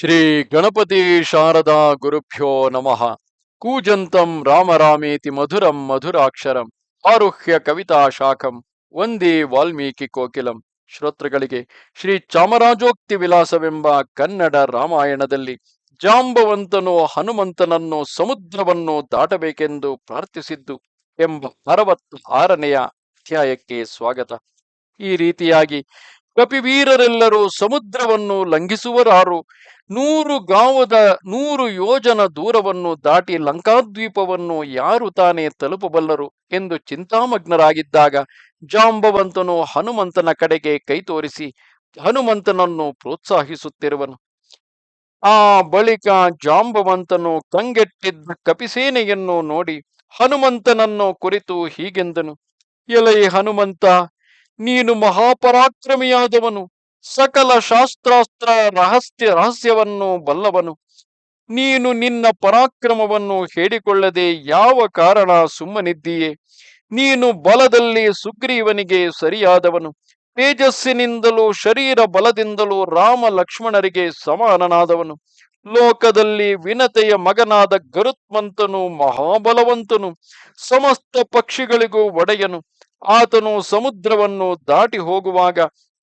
ಶ್ರೀ ಗಣಪತಿ ಶಾರದಾ ಗುರುಭ್ಯೋ ನಮಃ. ಕೂಜಂತಂ ರಾಮರಾಮೇತಿ ಮಧುರಂ ಮಧುರಾಕ್ಷರಂ. ಆರುಹ್ಯ ಕವಿತಾ ಶಾಖಂ. ವಂದೇ ವಾಲ್ಮೀಕಿ ಕೋಕಿಲಂ. ಶ್ರೋತೃಗಳಿಗೆ ಶ್ರೀ ಚಾಮರಾಜೋಕ್ತಿ ವಿಲಾಸವೆಂಬ ಕನ್ನಡ ರಾಮಾಯಣದಲ್ಲಿ ಜಾಂಬವಂತನು ಹನುಮಂತನನ್ನು ಸಮುದ್ರವನ್ನು ದಾಟಬೇಕೆಂದು ಪ್ರಾರ್ಥಿಸಿದ್ದು ಎಂಬ ಅರವತ್ತು ಆರನೆಯ ಅಧ್ಯಾಯಕ್ಕೆ ಸ್ವಾಗತ. ಈ ರೀತಿಯಾಗಿ ಕಪಿವೀರರೆಲ್ಲರೂ ಸಮುದ್ರವನ್ನು ಲಂಘಿಸುವರಾರು. ನೂರು ಗಾವದ ನೂರು ಯೋಜನ ದೂರವನ್ನು ದಾಟಿ ಲಂಕಾದ್ವೀಪವನ್ನು ಯಾರು ತಾನೇ ತಲುಪಬಲ್ಲರು ಎಂದು ಚಿಂತಾಮಗ್ನರಾಗಿದ್ದಾಗ ಜಾಂಬವಂತನು ಹನುಮಂತನ ಕಡೆಗೆ ಕೈ ತೋರಿಸಿ ಹನುಮಂತನನ್ನು ಪ್ರೋತ್ಸಾಹಿಸುತ್ತಿರುವನು. ಆ ಬಳಿಕ ಜಾಂಬವಂತನು ಕಂಗೆಟ್ಟಿದ್ದ ಕಪಿಸೇನೆಯನ್ನು ನೋಡಿ ಹನುಮಂತನನ್ನು ಕುರಿತು ಹೀಗೆಂದನು. ಎಲೈ ಹನುಮಂತ ನೀನು ಮಹಾಪರಾಕ್ರಮಿಯಾದವನು. ಸಕಲ ಶಾಸ್ತ್ರಾಸ್ತ್ರ ರಹಸ್ಯ ರಹಸ್ಯವನ್ನು ಬಲ್ಲವನು. ನೀನು ನಿನ್ನ ಪರಾಕ್ರಮವನ್ನು ಹೇಳಿಕೊಳ್ಳದೆ ಯಾವ ಕಾರಣ ಸುಮ್ಮನಿದ್ದೀಯೆ? ನೀನು ಬಲದಲ್ಲಿ ಸುಗ್ರೀವನಿಗೆ ಸರಿಯಾದವನು. ತೇಜಸ್ಸಿನಿಂದಲೂ ಶರೀರ ಬಲದಿಂದಲೂ ರಾಮ ಲಕ್ಷ್ಮಣರಿಗೆ ಸಮಾನನಾದವನು. ಲೋಕದಲ್ಲಿ ವಿನತೆಯ ಮಗನಾದ ಗರುತ್ಮಂತನು ಮಹಾಬಲವಂತನು. ಸಮಸ್ತ ಪಕ್ಷಿಗಳಿಗೂ ಒಡೆಯನು. ಆತನು ಸಮುದ್ರವನ್ನು ದಾಟಿ ಹೋಗುವಾಗ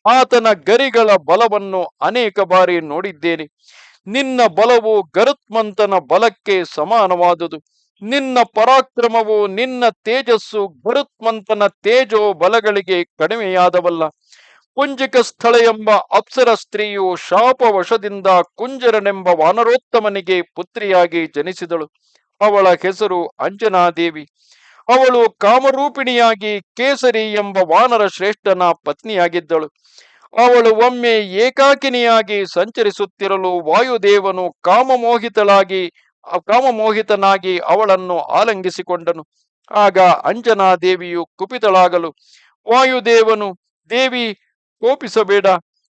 ಆತನ ಗರಿಗಳ ಬಲವನ್ನು ಅನೇಕ ಬಾರಿ ನೋಡಿದ್ದೇನೆ. ನಿನ್ನ ಬಲವು ಗರುತ್ಮಂತನ ಬಲಕ್ಕೆ ಸಮಾನವಾದುದು. ನಿನ್ನ ಪರಾಕ್ರಮವು ನಿನ್ನ ತೇಜಸ್ಸು ಗರುತ್ಮಂತನ ತೇಜೋ ಬಲಗಳಿಗೆ ಕಡಿಮೆಯಾದವಲ್ಲ. ಕುಂಜಿಕ ಸ್ಥಳ ಎಂಬ ಅಪ್ಸರ ಸ್ತ್ರೀಯು ಶಾಪವಶದಿಂದ ಕುಂಜರನೆಂಬ ವಾನರೋತ್ತಮನಿಗೆ ಪುತ್ರಿಯಾಗಿ ಜನಿಸಿದಳು. ಅವಳ ಹೆಸರು ಅಂಜನಾದೇವಿ. ಅವಳು ಕಾಮರೂಪಿಣಿಯಾಗಿ ಕೇಸರಿ ಎಂಬ ವಾನರ ಶ್ರೇಷ್ಠನ ಪತ್ನಿಯಾಗಿದ್ದಳು. ಅವಳು ಒಮ್ಮೆ ಏಕಾಕಿನಿಯಾಗಿ ಸಂಚರಿಸುತ್ತಿರಲು ವಾಯುದೇವನು ಕಾಮಮೋಹಿತಳಾಗಿ, ಕಾಮಮೋಹಿತನಾಗಿ ಅವಳನ್ನು ಆಲಂಗಿಸಿಕೊಂಡನು. ಆಗ ಅಂಜನಾ ದೇವಿಯು ಕುಪಿತಳಾಗಲು, ವಾಯುದೇವನು, ದೇವಿ, ಕೋಪಿಸಬೇಡ.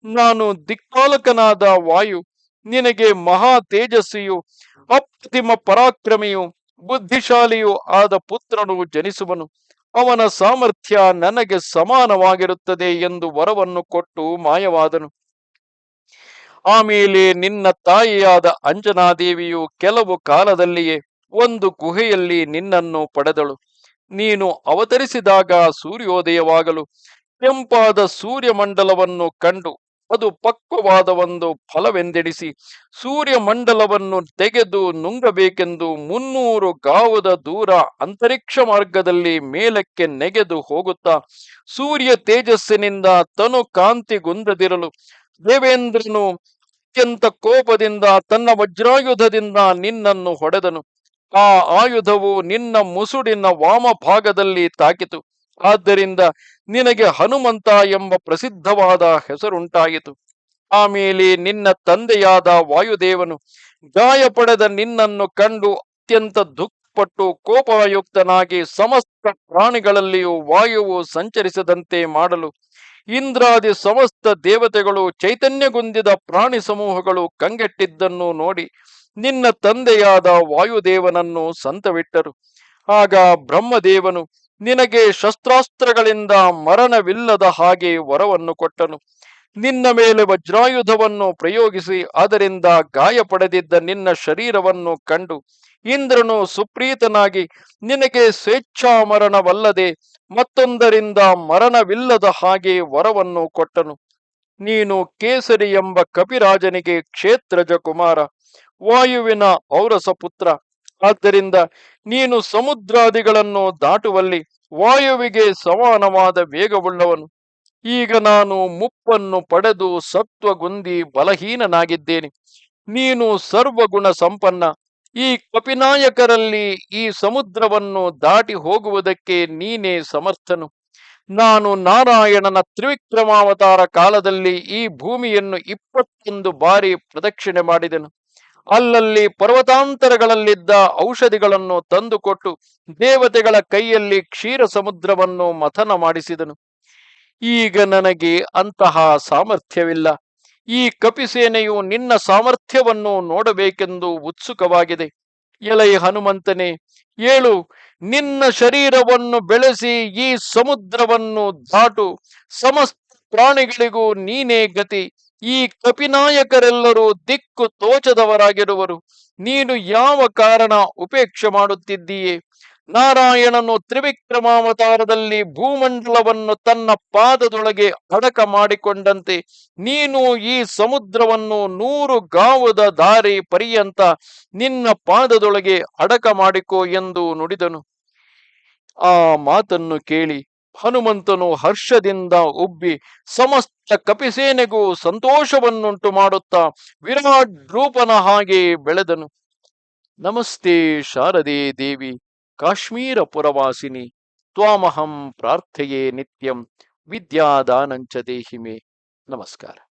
ನಾನು ದಿಕ್ಪಾಲಕನಾದ ವಾಯು, ನಿನಗೆ ಮಹಾ ತೇಜಸ್ವಿಯು ಅಪ್ರತಿಮ ಪರಾಕ್ರಮಿಯು ಬುದ್ಧಿಶಾಲಿಯೂ ಆದ ಪುತ್ರನು ಜನಿಸುವನು. ಅವನ ಸಾಮರ್ಥ್ಯ ನನಗೆ ಸಮಾನವಾಗಿರುತ್ತದೆ ಎಂದು ವರವನ್ನು ಕೊಟ್ಟು ಮಾಯವಾದನು. ಆಮೇಲೆ ನಿನ್ನ ತಾಯಿಯಾದ ಅಂಜನಾದೇವಿಯು ಕೆಲವು ಕಾಲದಲ್ಲಿಯೇ ಒಂದು ಗುಹೆಯಲ್ಲಿ ನಿನ್ನನ್ನು ಪಡೆದಳು. ನೀನು ಅವತರಿಸಿದಾಗ ಸೂರ್ಯೋದಯವಾಗಲು, ಕೆಂಪಾದ ಸೂರ್ಯಮಂಡಲವನ್ನು ಕಂಡು ಅದು ಪಕ್ವವಾದ ಒಂದು ಫಲವೆಂದೆಣಿಸಿ ಸೂರ್ಯಮಂಡಲವನ್ನು ತೆಗೆದು ನುಂಗಬೇಕೆಂದು ಮುನ್ನೂರು ಗಾವದ ದೂರ ಅಂತರಿಕ್ಷ ಮಾರ್ಗದಲ್ಲಿ ಮೇಲಕ್ಕೆ ನೆಗೆದು ಹೋಗುತ್ತಾ ಸೂರ್ಯ ತೇಜಸ್ಸಿನಿಂದ ತನು ಕಾಂತಿಗುಂದದಿರಲು ದೇವೇಂದ್ರನು ಅತ್ಯಂತ ಕೋಪದಿಂದ ತನ್ನ ವಜ್ರಾಯುಧದಿಂದ ನಿನ್ನನ್ನು ಹೊಡೆದನು. ಆ ಆಯುಧವು ನಿನ್ನ ಮುಸುಡಿನ ವಾಮ ಭಾಗದಲ್ಲಿ ತಾಕಿತು. ಆದ್ದರಿಂದ ನಿನಗೆ ಹನುಮಂತ ಎಂಬ ಪ್ರಸಿದ್ಧವಾದ ಹೆಸರುಂಟಾಯಿತು. ಆಮೇಲೆ ನಿನ್ನ ತಂದೆಯಾದ ವಾಯುದೇವನು ಗಾಯ ಪಡೆದ ನಿನ್ನನ್ನು ಕಂಡು ಅತ್ಯಂತ ದುಃಖಪಟ್ಟು ಕೋಪಯುಕ್ತನಾಗಿ ಸಮಸ್ತ ಪ್ರಾಣಿಗಳಲ್ಲಿಯೂ ವಾಯುವು ಸಂಚರಿಸದಂತೆ ಮಾಡಲು ಇಂದ್ರಾದಿ ಸಮಸ್ತ ದೇವತೆಗಳು ಚೈತನ್ಯಗೊಂದಿದ ಪ್ರಾಣಿ ಸಮೂಹಗಳು ಕಂಗೆಟ್ಟಿದ್ದನ್ನು ನೋಡಿ ನಿನ್ನ ತಂದೆಯಾದ ವಾಯುದೇವನನ್ನು ಸಂತವಿಟ್ಟರು. ಆಗ ಬ್ರಹ್ಮದೇವನು ನಿನಗೆ ಶಸ್ತ್ರಾಸ್ತ್ರಗಳಿಂದ ಮರಣವಿಲ್ಲದ ಹಾಗೆ ವರವನ್ನು ಕೊಟ್ಟನು. ನಿನ್ನ ಮೇಲೆ ವಜ್ರಾಯುಧವನ್ನು ಪ್ರಯೋಗಿಸಿ, ಅದರಿಂದ ಗಾಯ ಪಡೆದಿದ್ದ ನಿನ್ನ ಶರೀರವನ್ನು ಕಂಡು, ಇಂದ್ರನು ಸುಪ್ರೀತನಾಗಿ, ನಿನಗೆ ಸ್ವೇಚ್ಛಾ ಮರಣವಲ್ಲದೆ ಮತ್ತೊಂದರಿಂದ ಮರಣವಿಲ್ಲದ ಹಾಗೆ ವರವನ್ನು ಕೊಟ್ಟನು. ನೀನು ಕೇಸರಿ ಎಂಬ ಕಪಿರಾಜನಿಗೆ ಕ್ಷೇತ್ರಜ ಕುಮಾರ ವಾಯುವಿನ ಔರಸ ಪುತ್ರ ಆದ್ದರಿಂದ ನೀನು ಸಮುದ್ರಾದಿಗಳನ್ನು ದಾಟುವಲ್ಲಿ ವಾಯುವಿಗೆ ಸಮಾನವಾದ ವೇಗವುಳ್ಳವನು. ಈಗ ನಾನು ಮುಪ್ಪನ್ನು ಪಡೆದು ಸತ್ವಗುಂದಿ ಬಲಹೀನನಾಗಿದ್ದೇನೆ. ನೀನು ಸರ್ವಗುಣ ಸಂಪನ್ನ. ಈ ಕಪಿನಾಯಕರಲ್ಲಿ ಈ ಸಮುದ್ರವನ್ನು ದಾಟಿ ಹೋಗುವುದಕ್ಕೆ ನೀನೇ ಸಮರ್ಥನು. ನಾನು ನಾರಾಯಣನ ತ್ರಿವಿಕ್ರಮಾವತಾರ ಕಾಲದಲ್ಲಿ ಈ ಭೂಮಿಯನ್ನು ಇಪ್ಪತ್ತೊಂದು ಬಾರಿ ಪ್ರದಕ್ಷಿಣೆ ಮಾಡಿದೆನು. ಅಲ್ಲಲ್ಲಿ ಪರ್ವತಾಂತರಗಳಲ್ಲಿದ್ದ ಔಷಧಿಗಳನ್ನು ತಂದುಕೊಟ್ಟು ದೇವತೆಗಳ ಕೈಯಲ್ಲಿ ಕ್ಷೀರ ಸಮುದ್ರವನ್ನು ಮಥನ ಮಾಡಿಸಿದನು. ಈಗ ನನಗೆ ಅಂತಹ ಸಾಮರ್ಥ್ಯವಿಲ್ಲ. ಈ ಕಪಿಸೇನೆಯು ನಿನ್ನ ಸಾಮರ್ಥ್ಯವನ್ನು ನೋಡಬೇಕೆಂದು ಉತ್ಸುಕವಾಗಿದೆ. ಎಲೈ ಹನುಮಂತನೇ, ಏಳು, ನಿನ್ನ ಶರೀರವನ್ನು ಬೆಳೆಸಿ ಈ ಸಮುದ್ರವನ್ನು ದಾಟು. ಸಮಸ್ತ ಪ್ರಾಣಿಗಳಿಗೂ ನೀನೇ ಗತಿ. ಈ ಕಪಿನಾಯಕರೆಲ್ಲರೂ ದಿಕ್ಕು ತೋಚದವರಾಗಿರುವರು. ನೀನು ಯಾವ ಕಾರಣ ಉಪೇಕ್ಷೆ ಮಾಡುತ್ತಿದ್ದೀಯೇ? ನಾರಾಯಣನು ತ್ರಿವಿಕ್ರಮಾವತಾರದಲ್ಲಿ ಭೂಮಂಡಲವನ್ನು ತನ್ನ ಪಾದದೊಳಗೆ ಅಡಕ ಮಾಡಿಕೊಂಡಂತೆ, ನೀನು ಈ ಸಮುದ್ರವನ್ನು ನೂರು ಗಾವದ ದಾರಿ ಪರ್ಯಂತ ನಿನ್ನ ಪಾದದೊಳಗೆ ಅಡಕ ಮಾಡಿಕೋ ಎಂದು ನುಡಿದನು. ಆ ಮಾತನ್ನು ಕೇಳಿ ಹನುಮಂತನು ಹರ್ಷದಿಂದ ಉಬ್ಬಿ ಸಮಸ್ತ ಕಪಿಸೇನೆಗೂ ಸಂತೋಷವನ್ನುಂಟು ಮಾಡುತ್ತಾ ವಿರಾಟ್ ರೂಪನ ಹಾಗೆ ಬೆಳೆದನು. ನಮಸ್ತೆ ಶಾರದೆ ದೇವಿ, ಕಾಶ್ಮೀರ ಪುರವಾಸಿನಿ, ತ್ವಾಮಹಂ ಪ್ರಾರ್ಥೆಯೇ ನಿತ್ಯಂ, ವಿದ್ಯಾದಾನಂಚ ದೇಹಿಮೆ. ನಮಸ್ಕಾರ.